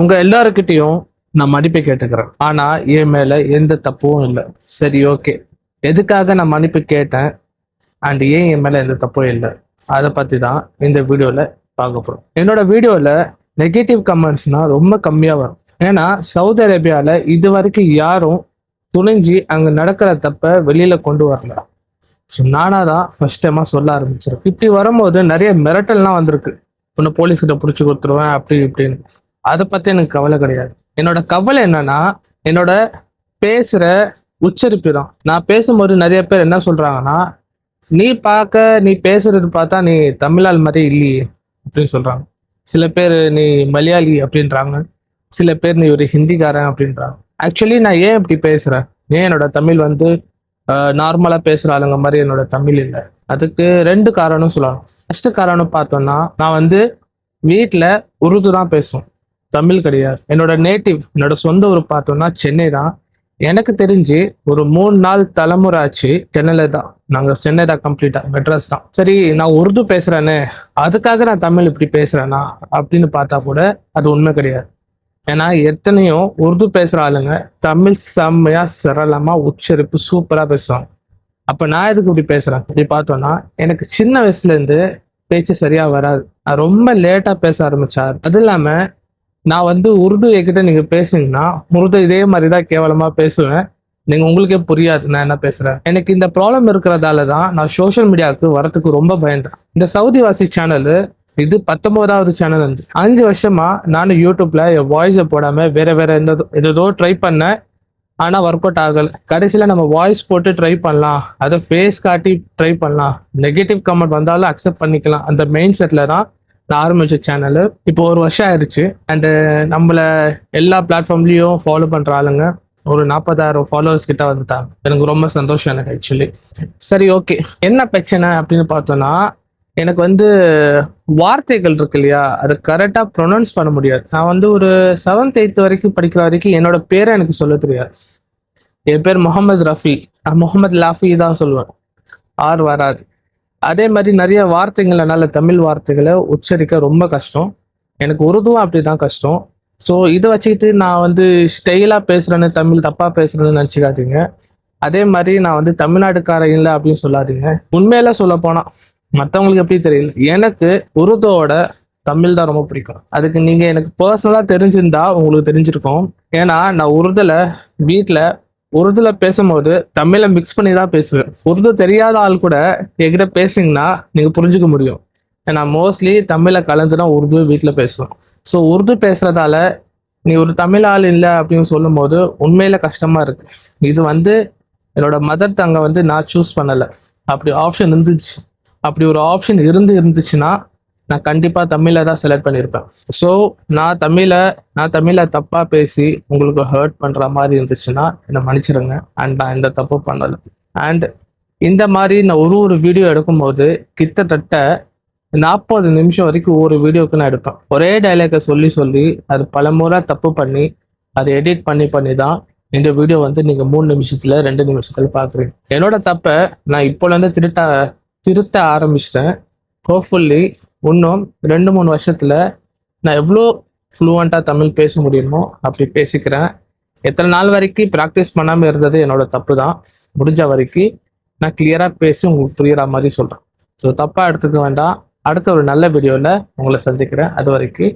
உங்க எல்லாருக்கிட்டையும் நான் மன்னிப்பு கேட்டுக்கிறேன். ஆனா என் மேல எந்த தப்பும் இல்லை. சரி ஓகே. எதுக்காக நான் மன்னிப்பு கேட்டேன்? அண்ட் ஏன் என் மேல எந்த தப்பும் இல்லை? அதை பத்தி தான் இந்த வீடியோல பார்க்க போறோம். என்னோட வீடியோல நெகட்டிவ் கமெண்ட்ஸ்னா ரொம்ப கம்மியா வரும். ஏன்னா சவுதி அரேபியால இது வரைக்கும் யாரும் துணிஞ்சு அங்க நடக்கிற தப்ப வெளியில கொண்டு வரல. ஸோ நானா தான் ஃபர்ஸ்ட் டைமா சொல்ல ஆரம்பிச்சிருக்கேன். இப்படி வரும்போது நிறைய மிரட்டல்லாம் வந்திருக்கு. உன்னை போலீஸ்கிட்ட பிடிச்சி கொடுத்துருவேன் அப்படி இப்படின்னு. அதை பற்றி எனக்கு கவலை கிடையாது. என்னோட கவலை என்னன்னா என்னோட பேசுகிற உச்சரிப்பு தான். நான் பேசும்போது நிறைய பேர் என்ன சொல்கிறாங்கன்னா நீ பார்க்க நீ பேசுறது பார்த்தா நீ தமிழால் மாதிரி இல்லையே அப்படின்னு சொல்கிறாங்க சில பேர் நீ மலையாளி அப்படின்றாங்க. சில பேர் நீ ஒரு ஹிந்திக்காரன் அப்படின்றாங்க. ஆக்சுவலி நான் ஏன் இப்படி பேசுகிறேன் ஏன் என்னோட தமிழ் வந்து நார்மலாக பேசுகிற ஆளுங்க மாதிரி என்னோட தமிழ் இல்லை? அதுக்கு ரெண்டு காரணம் சொல்லலாம் ஃபஸ்ட்டு காரணம் பார்த்தோன்னா நான் வந்து வீட்டில் உருது தான் பேசுவேன். தமிழ் கிடையாது. என்னோட நேட்டிவ் என்னோட சொந்த ஊர் பார்த்தோம்னா சென்னை தான். எனக்கு தெரிஞ்சு ஒரு மூணு நாள் தலைமுறை ஆச்சு சென்னையில தான். நாங்கள் சென்னை தான் கம்ப்ளீட்டா மெட்ராஸ் தான். சரி நான் உருது பேசுறேன்னு அதுக்காக நான் தமிழ் இப்படி பேசுகிறேன்னா அப்படின்னு பார்த்தா கூட அது உண்மை கிடையாது. ஏன்னா எத்தனையோ உருது பேசுற ஆளுங்க தமிழ் செம்மையா சரளமா உச்சரிப்பு சூப்பரா பேசுவாங்க. அப்ப நான் எதுக்கு இப்படி பேசுறேன்? இப்படி பார்த்தோன்னா எனக்கு சின்ன வயசுல இருந்து பேச்சு சரியா வராது. நான் ரொம்ப லேட்டா பேச ஆரம்பிச்சார் அது இல்லாம நான் வந்து உருது என்கிட்ட நீங்க பேசுனீங்கன்னா உருது இதே மாதிரி தான் கேவலமா பேசுவேன். நீங்க உங்களுக்கே புரியாது நான் என்ன பேசுறேன். எனக்கு இந்த ப்ராப்ளம் இருக்கிறதால தான் நான் சோஷியல் மீடியாவுக்கு வரத்துக்கு ரொம்ப பயந்தேன் இந்த சவுதி வாசி சேனலு இது பத்தொன்பதாவது சேனல் இருந்து அஞ்சு வருஷமா நானும் யூடியூப்ல என் வாய்ஸை போடாம வேற வேற எந்த ஏதோ ட்ரை பண்ணேன். ஆனா ஒர்க் அவுட் ஆகல. கடைசியில நம்ம வாய்ஸ் போட்டு ட்ரை பண்ணலாம். அதை ஃபேஸ் காட்டி ட்ரை பண்ணலாம். நெகட்டிவ் கமெண்ட் வந்தாலும் அக்செப்ட் பண்ணிக்கலாம். அந்த மெயின் செட்ல தான் நான் ஆரம்பிச்ச சேனல் இப்போ ஒரு வருஷம் ஆயிடுச்சு அண்டு நம்மள எல்லா பிளாட்ஃபார்ம்லயும் ஃபாலோ பண்ற ஆளுங்க ஒரு நாற்பதாயிரம் ஃபாலோவர்ஸ் கிட்ட வந்துட்டாங்க எனக்கு ரொம்ப சந்தோஷம் எனக்கு ஆக்சுவலி சரி ஓகே என்ன பிரச்சனை அப்படின்னு பார்த்தோம்னா எனக்கு வந்து வார்த்தைகள் இருக்கு இல்லையா? அது கரெக்டாக ப்ரொனவுன்ஸ் பண்ண முடியாது. நான் வந்து ஒரு செவன்த் எயித்து வரைக்கும் படிக்கிற வரைக்கும் என்னோட பேரை எனக்கு சொல்ல தெரியாது. என் பேர் முகமது ரஃபி. நான் முகமது லாஃபி தான் சொல்லுவேன். ஆர் வராது. அதே மாதிரி நிறைய வார்த்தைகள் என்னால் தமிழ் வார்த்தைகளை உச்சரிக்க ரொம்ப கஷ்டம். எனக்கு உருதுவும் அப்படிதான் கஷ்டம். ஸோ இதை வச்சுக்கிட்டு நான் வந்து ஸ்டைலாக பேசுகிறேன்னு தமிழ் தப்பாக பேசுகிறேன்னு நினச்சிக்காதீங்க. அதே மாதிரி நான் வந்து தமிழ்நாடுக்காரன் இல்லை அப்படின்னு சொல்லாதீங்க. உண்மையில சொல்ல போனால் மற்றவங்களுக்கு எப்படி தெரியல. எனக்கு உருதோட தமிழ் தான் ரொம்ப பிடிக்கும். அதுக்கு நீங்கள் எனக்கு பர்சனலாக தெரிஞ்சிருந்தா உங்களுக்கு தெரிஞ்சிருக்கும். ஏன்னா நான் உருதுல வீட்டில் உருதுல பேசும்போது தமிழை மிக்ஸ் பண்ணி தான் பேசுவேன். உருது தெரியாத ஆள் கூட என்கிட்ட பேசுனீங்கன்னா நீங்க புரிஞ்சுக்க முடியும். ஏன்னா மோஸ்ட்லி தமிழை கலந்து தான் உருது வீட்டில் பேசுவேன் ஸோ உருது பேசுறதால நீ ஒரு தமிழ் ஆள் இல்லை அப்படின்னு சொல்லும்போது உண்மையில கஷ்டமா இருக்கு. இது வந்து என்னோட மதர் டங்கை வந்து நான் சூஸ் பண்ணலை. அப்படி ஆப்ஷன் இருந்துச்சு. அப்படி ஒரு ஆப்ஷன் இருந்து இருந்துச்சுன்னா நான் கண்டிப்பாக தமிழை தான் செலக்ட் பண்ணியிருப்பேன் ஸோ நான் தமிழை நான் தமிழை தப்பாக பேசி உங்களுக்கு ஹர்ட் பண்ணுற மாதிரி இருந்துச்சுன்னா என்னை மன்னிச்சிடுங்க அண்ட் நான் இந்த தப்பு பண்ணலை. அண்ட் இந்த மாதிரி நான் ஒரு ஒரு வீடியோ எடுக்கும்போது கிட்டத்தட்ட நாற்பது நிமிஷம் வரைக்கும் ஒரு வீடியோக்கு நான் எடுப்பேன். ஒரே டைலாக்கை சொல்லி சொல்லி அது பல முறை தப்பு பண்ணி அதை எடிட் பண்ணி பண்ணி தான் இந்த வீடியோ வந்து நீங்கள் மூணு நிமிஷத்தில் ரெண்டு நிமிஷத்தில் பார்க்குறீங்க. என்னோட தப்பை நான் இப்போலேருந்து திருட்ட திருத்த ஆரம்பிச்சிட்டேன். ஹோப்ஃபுல்லி இன்னும் ரெண்டு மூணு வருஷத்தில் நான் எவ்வளோ ஃப்ளூவண்ட்டாக தமிழ் பேச முடியுமோ அப்படி பேசிக்கிறேன். எத்தனை நாள் வரைக்கும் ப்ராக்டிஸ் பண்ணாமல் இருந்தது என்னோட தப்பு தான் முடிஞ்ச வரைக்கும் நான் கிளியராக பேசி உங்களுக்கு புரியுற மாதிரி சொல்கிறேன் ஸோ தப்பாக எடுத்துக்க வேண்டாம். அடுத்த ஒரு நல்ல வீடியோவில் உங்களை சந்திக்கிறேன். அது வரைக்கும்